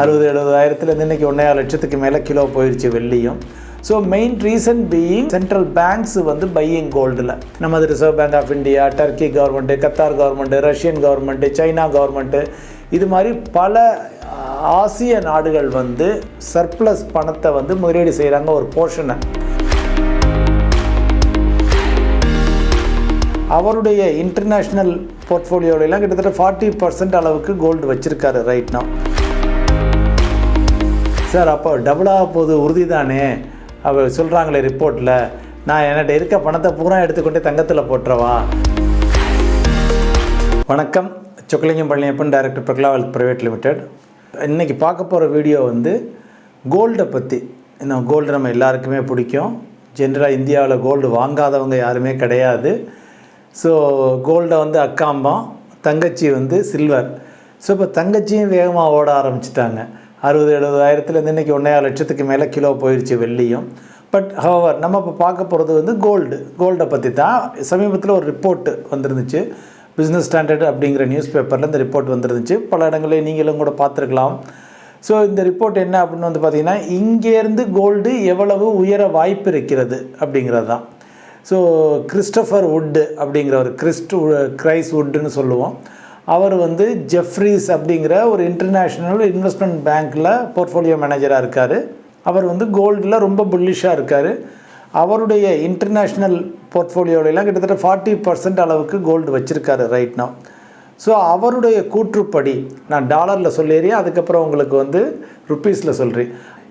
அறுபது எழுபதாயிரத்துலேருந்து இன்றைக்கி ஒன்றே லட்சத்துக்கு மேலே கிலோ போயிடுச்சு வெள்ளியும். So main reason being central banks வந்து பையிங் கோல்டில் நமது Reserve Bank of India Turkey government Qatar government Russian government China government இது மாதிரி பல ஆசிய நாடுகள் வந்து சர்ப்ளஸ் பணத்தை வந்து முதலீடு செய்கிறாங்க ஒரு போர்ஷனை அவருடைய இன்டர்நேஷ்னல் போர்ட்ஃபோலியோலாம் கிட்டத்தட்ட ஃபார்ட்டி பர்சன்ட் அளவுக்கு கோல்டு வச்சுருக்காரு ரைட் சார் அப்போ டபுளாக போகுது உறுதி தானே அவர் சொல்கிறாங்களே ரிப்போர்ட்டில் நான் என்கிட்ட இருக்க பணத்தை பூரா எடுத்துக்கொண்டே தங்கத்தில் போட்டுறவா? வணக்கம். Chockalingam Palaniappan director Prakala wealth private limited இன்றைக்கி பார்க்க போகிற வீடியோ வந்து கோல்டை பற்றி இன்னும் கோல்டு நம்ம எல்லாருக்குமே பிடிக்கும். ஜென்ரலாக இந்தியாவில் கோல்டு வாங்காதவங்க யாருமே கிடையாது. ஸோ கோல்டை வந்து அக்காம்பம் தங்கச்சி வந்து சில்வர் ஸோ இப்போ தங்கச்சியும் வேகமாக ஓட ஆரம்பிச்சிட்டாங்க. அறுபது எழுபதாயிரத்துலேருந்து இன்றைக்கி ஒன்றையா லட்சத்துக்கு மேலே கிலோ போயிடுச்சு வெள்ளியும். பட் ஹவர் நம்ம இப்போ பார்க்க போகிறது வந்து கோல்டு கோல்டை பற்றி தான் சமீபத்தில் ஒரு ரிப்போர்ட்டு வந்துருந்துச்சு. பிஸ்னஸ் ஸ்டாண்டர்ட் அப்படிங்கிற நியூஸ் பேப்பரில் இந்த ரிப்போர்ட் வந்துருந்துச்சு. பல இடங்களில் நீங்களும் கூட பார்த்துருக்கலாம். ஸோ இந்த ரிப்போர்ட் என்ன அப்படின்னு வந்து பார்த்திங்கன்னா இங்கேருந்து கோல்டு எவ்வளவு உயர வாய்ப்பு இருக்கிறது அப்படிங்கிறது தான். ஸோ கிறிஸ்டஃபர் வுட்டு அப்படிங்கிற ஒரு கிறிஸ்ட் கிரைஸ் வுட்டுன்னு சொல்லுவோம். அவர் வந்து ஜெஃப்ரிஸ் அப்படிங்கிற ஒரு இன்டர்நேஷ்னல் இன்வெஸ்ட்மெண்ட் பேங்க்கில் போர்ட்ஃபோலியோ மேனேஜராக இருக்கார். அவர் வந்து கோல்டில் ரொம்ப புல்லிஷாக இருக்கார். அவருடைய இன்டர்நேஷ்னல் போர்ட்ஃபோலியோலாம் கிட்டத்தட்ட ஃபார்ட்டி பர்சன்ட் அளவுக்கு கோல்டு வச்சுருக்காரு ரைட் now. ஸோ அவருடைய கூற்றுப்படி நான் டாலரில் சொல்லிடுறேன் அதுக்கப்புறம் உங்களுக்கு வந்து ருப்பீஸில் சொல்கிறேன்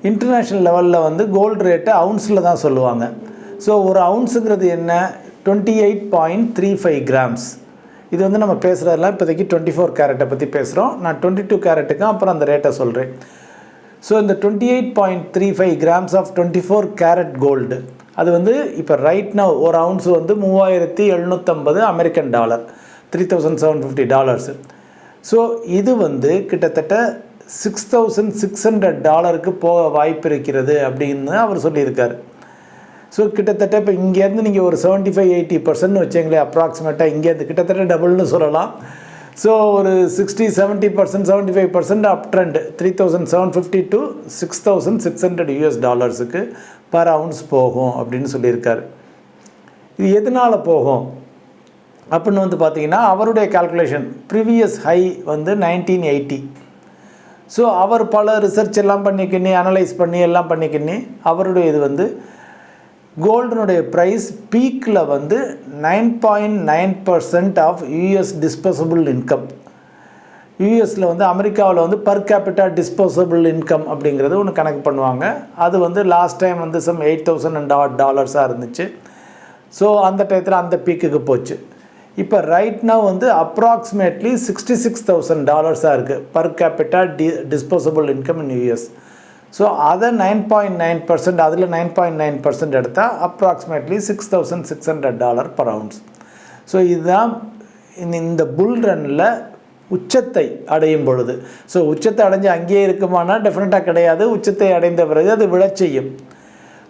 இன்டர்நேஷ்னல் லெவலில் வந்து கோல்டு ரேட்டை அவுன்ஸில் தான் சொல்லுவாங்க. ஸோ ஒரு அவுன்ஸுங்கிறது என்ன? Twenty eight point three five grams இது வந்து நம்ம பேசுகிறதெல்லாம் இப்போதைக்கு டுவெண்ட்டி ஃபோர் கேரட்டை பற்றி பேசுகிறோம் நான் டுவெண்ட்டி டூ கேரட்டுக்கும் அப்புறம் அந்த ரேட்டை சொல்கிறேன் ஸோ இந்த twenty eight point three five grams of twenty four carat gold அது வந்து இப்போ ரைட் நவ் ஒரு அவுன்ஸ் வந்து மூவாயிரத்தி எழுநூற்றம்பது American dollar three thousand seven fifty dollars so இது வந்து கிட்டத்தட்ட சிக்ஸ் தௌசண்ட் சிக்ஸ் ஹண்ட்ரட் டாலருக்கு போக வாய்ப்பு இருக்கிறது அப்படின்னு அவர் சொல்லியிருக்காரு. ஸோ கிட்டத்தட்ட இப்போ இங்கேருந்து நீங்கள் ஒரு செவன்ட்டி ஃபைவ் எயிட்டி பர்சன்ட் வச்சிங்களே அப்ராக்சிமேட்டாக இங்கேருந்து கிட்டத்தட்ட டபுள்னு சொல்லலாம். ஸோ ஒரு sixty seventy percent seventy five percent up trend three thousand seven fifty to six thousand six hundred US டாலர்ஸுக்கு per ounce போகும் அப்படின்னு சொல்லியிருக்காரு. இது எதனால் போகும்? அப்படின்னு வந்து பார்த்தீங்கன்னா அவருடைய கால்குலேஷன் ப்ரீவியஸ் ஹை வந்து நைன்டீன் எயிட்டி ஸோ அவர் பல ரிசர்ச் எல்லாம் பண்ணிக்கிண்ணி அனலைஸ் பண்ணி எல்லாம் பண்ணிக்கிண்ணி அவருடைய இது வந்து கோல்டனுடைய ப்ரைஸ் பீக்கில் வந்து nine point nine percent of US disposable income யூஎஸில் வந்து அமெரிக்காவில் வந்து பர் கேபிட்டா டிஸ்போசபிள் இன்கம் அப்படிங்கிறது ஒன்று கணக்கு பண்ணுவாங்க. அது வந்து லாஸ்ட் டைம் வந்து some eight thousand and odd டாலர்ஸாக இருந்துச்சு. ஸோ அந்த டயத்தில் அந்த பீக்குக்கு போச்சு. இப்போ ரைட்னா வந்து அப்ராக்சிமேட்லி சிக்ஸ்டி சிக்ஸ் தௌசண்ட் டாலர்ஸாக இருக்குது per capita T disposable income in US so அதை நைன் பாயிண்ட் நைன் பர்சன்ட் அதில் நைன் பாயிண்ட் நைன் பர்சன்ட் எடுத்தால் approximately six thousand six hundred dollar per ounce so இதுதான் இந்த- இந்த புல் ரன்னில் உச்சத்தை அடையும் பொழுது. ஸோ உச்சத்தை அடைஞ்சு அங்கேயே இருக்குமானா டெஃபினட்டாக கிடையாது. உச்சத்தை அடைந்த பிறகு அது விழச் செய்யும்.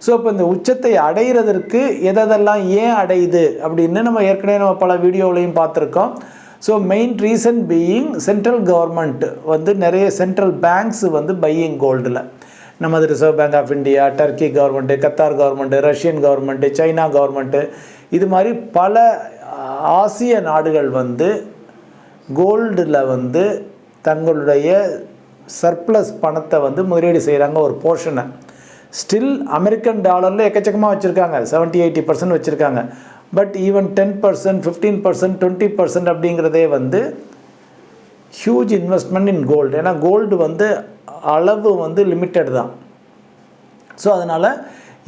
ஸோ இப்போ இந்த உச்சத்தை அடைகிறதற்கு எதெல்லாம் ஏன் அடையுது அப்படின்னு நம்ம ஏற்கனவே நம்ம பல வீடியோவிலையும் பார்த்துருக்கோம். So main reason being central government வந்து நிறைய சென்ட்ரல் பேங்க்ஸ் வந்து பையிங் கோல்டில் நமது Reserve Bank of India Turkey government Qatar government Russian government China government இது மாதிரி பல ஆசிய நாடுகள் வந்து கோல்டில் வந்து தங்களுடைய சர்ப்ளஸ் பணத்தை வந்து முதலீடு செய்கிறாங்க ஒரு போர்ஷனை ஸ்டில் அமெரிக்கன் டாலரில் எக்கச்சக்கமாக வச்சுருக்காங்க. செவன்ட்டி எயிட்டி பர்சன்ட் வச்சுருக்காங்க. But even ten percent fifteen percent twenty percent அப்படிங்கிறதே வந்து ஹியூஜ் இன்வெஸ்ட்மெண்ட் இன் கோல்டு ஏன்னா கோல்டு வந்து அளவு வந்து லிமிட்டட் தான். ஸோ அதனால்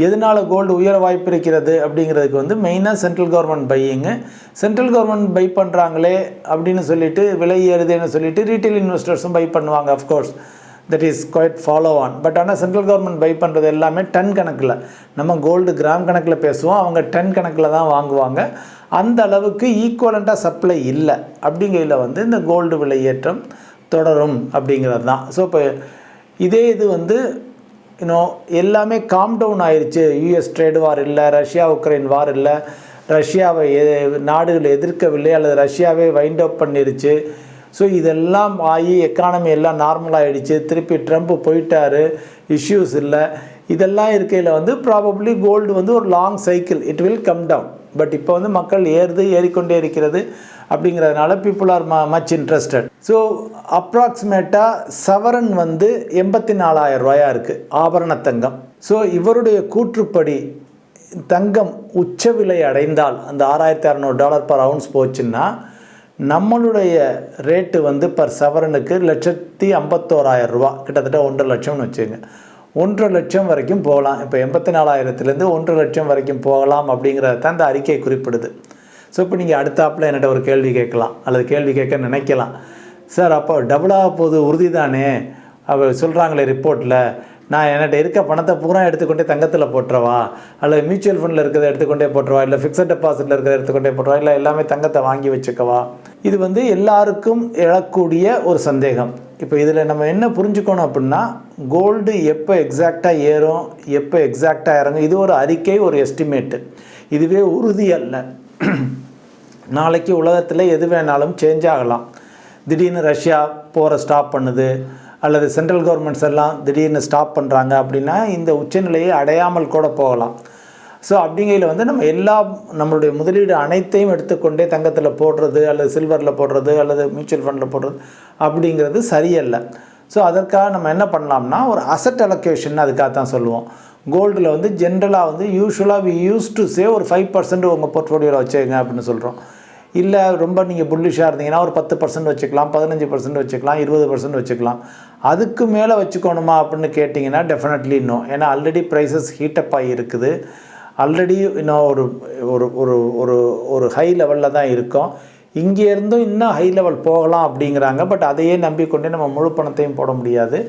எதனால் கோல்டு உயர வாய்ப்பு இருக்கிறது அப்படிங்கிறதுக்கு வந்து மெயினாக central government buying central government buy பண்ணுறாங்களே அப்படின்னு சொல்லிட்டு விலை ஏறுதுன்னு சொல்லிட்டு ரீட்டைல் இன்வெஸ்டர்ஸும் பை பண்ணுவாங்க of course that is quite follow on but ஆனால் சென்ட்ரல் கவர்மெண்ட் பை பண்ணுறது எல்லாமே டன் கணக்கில். நம்ம கோல்டு கிராம் கணக்கில் பேசுவோம் அவங்க டன் கணக்கில் தான் வாங்குவாங்க. அந்த அளவுக்கு ஈக்குவலண்ட்டாக சப்ளை இல்லை. அப்படிங்கையில் வந்து இந்த கோல்டு விலை ஏற்றம் தொடரும் அப்படிங்கிறது தான். ஸோ இப்போ இதே இது வந்து இன்னும் எல்லாமே காம் டவுன் ஆயிடுச்சு யூஎஸ் ட்ரேடு வார் இல்லை ரஷ்யா உக்ரைன் வார் இல்லை. ரஷ்யாவை எ- நாடுகள் எதிர்க்கவில்லை அல்லது ரஷ்யாவே வைண்ட் அப் பண்ணிருச்சு. ஸோ இதெல்லாம் ஆகி எக்கானமி எல்லாம் நார்மல் ஆகிடுச்சு திருப்பி ட்ரம்ப் போயிட்டாரு இஷ்யூஸ் இல்லை. இதெல்லாம் இருக்கையில் வந்து ப்ராபப்ளி கோல்டு வந்து ஒரு long cycle it will come down but இப்போ வந்து மக்கள் ஏறுது ஏறிக்கொண்டே இருக்கிறது அப்படிங்கிறதுனால பீப்புள் ஆர் ம மச் இன்ட்ரெஸ்டட் ஸோ அப்ராக்சிமேட்டாக சவரன் வந்து எண்பத்தி நாலாயிரம் ரூபாயா இருக்குது ஆபரண தங்கம். ஸோ இவருடைய கூற்றுப்படி தங்கம் உச்ச விலை அடைந்தால் அந்த ஆறாயிரத்தி அறநூறு டாலர் பர் அவுன்ஸ் போச்சுன்னா நம்மளுடைய ரேட்டு வந்து பர் சவரனுக்கு லட்சத்தி ஐம்பத்தோராயிரம் ரூபா கிட்டத்தட்ட ஒன்றரை லட்சம்னு வச்சுங்க ஒன்றரை லட்சம் வரைக்கும் போகலாம். இப்போ எண்பத்தி நாலாயிரத்துலேருந்து ஒன்றரை லட்சம் வரைக்கும் போகலாம் அப்படிங்கிறத தான் இந்த அறிக்கை குறிப்பிடுது. ஸோ இப்போ நீங்கள் அடுத்தாப்பில் என்கிட்ட ஒரு கேள்வி கேட்கலாம். அல்லது கேள்வி கேட்க நினைக்கலாம். சார் அப்போ டபுளாக போகுது உறுதி தானே அவர் சொல்கிறாங்களே ரிப்போர்ட்டில் நான் என்கிட்ட இருக்க பணத்தை பூரா எடுத்துக்கொண்டே தங்கத்தில் போட்டுறவா? அல்லது மியூச்சுவல் ஃபண்டில் இருக்கிறத எடுத்துக்கொண்டே போட்டுருவா இல்லை ஃபிக்ஸட் டெபாசிட்டில் இருக்கிறத எடுத்துக்கொண்டே போட்டுருவா இல்லை எல்லாமே தங்கத்தை வாங்கி வச்சுக்கவா? இது வந்து எல்லாருக்கும் எழக்கூடிய ஒரு சந்தேகம். இப்போ இதில் நம்ம என்ன புரிஞ்சுக்கணும் அப்படின்னா கோல்டு எப்போ எக்ஸாக்டாக ஏறும் எப்போ எக்ஸாக்டாக இறங்கும் இது ஒரு அறிக்கை ஒரு எஸ்டிமேட்டு இதுவே உறுதி அல்ல. நாளைக்கு உலகத்தில் எது வேணாலும் சேஞ்ச் ஆகலாம். திடீர்னு ரஷ்யா போகிற ஸ்டாப் பண்ணுது அல்லது சென்ட்ரல் கவர்மெண்ட்ஸ் எல்லாம் திடீர்னு ஸ்டாப் பண்ணுறாங்க அப்படின்னா இந்த உச்சநிலையை அடையாமல் கூட போகலாம். ஸோ அப்படிங்கையில் வந்து நம்ம எல்லா நம்மளுடைய முதலீடு அனைத்தையும் எடுத்துக்கொண்டே தங்கத்தில் போடுறது அல்லது சில்வரில் போடுறது அல்லது மியூச்சுவல் ஃபண்டில் போடுறது அப்படிங்கிறது சரியல்ல. ஸோ அதற்காக நம்ம என்ன பண்ணலாம்னா ஒரு அசட் அலோகேஷன் அதுக்காக தான் சொல்லுவோம். கோல்டில் வந்து ஜென்ரலாக வந்து யூஸ்வலாக வி யூஸ் டு சே ஒரு ஃபைவ் பர்சன்ட் உங்கள் போர்ட்ஃபோலியோவில் வச்சுக்கங்க அப்படின்னு சொல்கிறோம் இல்லை ரொம்ப நீங்கள் புல்லிஷாக இருந்தீங்கன்னா ஒரு பத்து பர்சன்ட் வச்சுக்கலாம் பதினஞ்சு பர்சன்ட் வச்சுக்கலாம் இருபது பர்சன்ட் வச்சுக்கலாம். அதுக்கு மேலே வச்சுக்கணுமா அப்படின்னு கேட்டிங்கன்னா டெஃபினெட்லி இன்னும் ஏன்னா ஆல்ரெடி ப்ரைஸஸ் ஹீட்டப் ஆகி இருக்குது. ஆல்ரெடி இன்னும் ஒரு ஒரு ஒரு ஒரு ஒரு ஹை லெவலில் தான் இருக்கோம். இங்கே இருந்தும் இன்னும் ஹை லெவல் போகலாம் அப்படிங்கிறாங்க. பட் அதையே நம்பிக்கொண்டே நம்ம முழு பணத்தையும் போட முடியாது.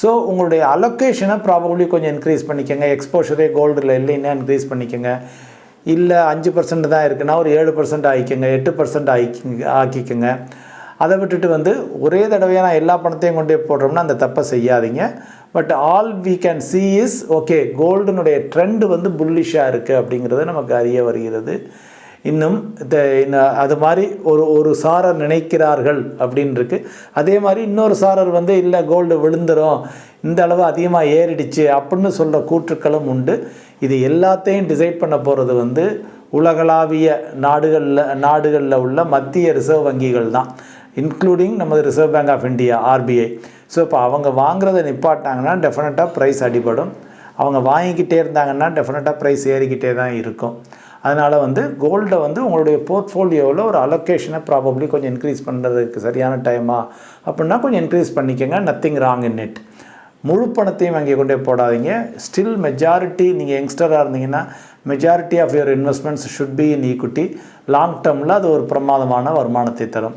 ஸோ உங்களுடைய அலோகேஷனை ப்ராபபிளி கொஞ்சம் இன்க்ரீஸ் பண்ணிக்கோங்க. எக்ஸ்போஷரே கோல்டில் இல்லைன்னா இன்க்ரீஸ் பண்ணிக்கோங்க. இல்லை அஞ்சு பர்சன்ட் தான் இருக்குன்னா ஒரு ஏழு பர்சன்ட் ஆகிக்கோங்க எட்டு பர்சன்ட் ஆகிக்கிங்க ஆக்கிக்கோங்க. அதை விட்டுட்டு வந்து ஒரே தடவையாக நான் எல்லா பணத்தையும் கொண்டே போடுறோம்னா அந்த தப்பை செய்யாதீங்க. But all we can see is okay கோல்டுனுடைய trend வந்து புல்லிஷாக இருக்குது அப்படிங்கிறது நமக்கு அறிய வருகிறது. இன்னும் அது மாதிரி ஒரு ஒரு சாரர் நினைக்கிறார்கள் அப்படின்னு இருக்கு. அதே மாதிரி இன்னொரு சாரர் வந்து இல்லை கோல்டு விழுந்துரும். இந்த அளவு அதிகமாக ஏறிடுச்சு. அப்படின்னு சொல்கிற கூற்றுக்களும் உண்டு. இது எல்லாத்தையும் டிசைட் பண்ண போகிறது வந்து உலகளாவிய நாடுகளில் நாடுகளில் உள்ள மத்திய ரிசர்வ் வங்கிகள் தான். இன்க்ளூடிங் நமது Reserve Bank of India RBI so இப்போ அவங்க வாங்குறதை நிப்பாட்டாங்கன்னா டெஃபினட்டாக ப்ரைஸ் அடிபடும். அவங்க வாங்கிக்கிட்டே இருந்தாங்கன்னா டெஃபினட்டாக ப்ரைஸ் ஏறிக்கிட்டே தான் இருக்கும். அதனால் வந்து கோல்டை வந்து உங்களுடைய போர்ட்ஃபோலியோவில் ஒரு அலோகேஷனை ப்ராபப்ளி கொஞ்சம் இன்க்ரீஸ் பண்ணுறதுக்கு சரியான டைமா அப்படின்னா கொஞ்சம் இன்க்ரீஸ் பண்ணிக்கோங்க. நத்திங் ராங் இன் இட் முழு பணத்தையும் அங்கே கொண்டே போடாதீங்க. ஸ்டில் மெஜாரிட்டி நீங்கள் யங்ஸ்டராக இருந்தீங்கன்னா majority of your investments should be in equity long டேர்மில் அது ஒரு பிரமாதமான வருமானத்தை தரும்.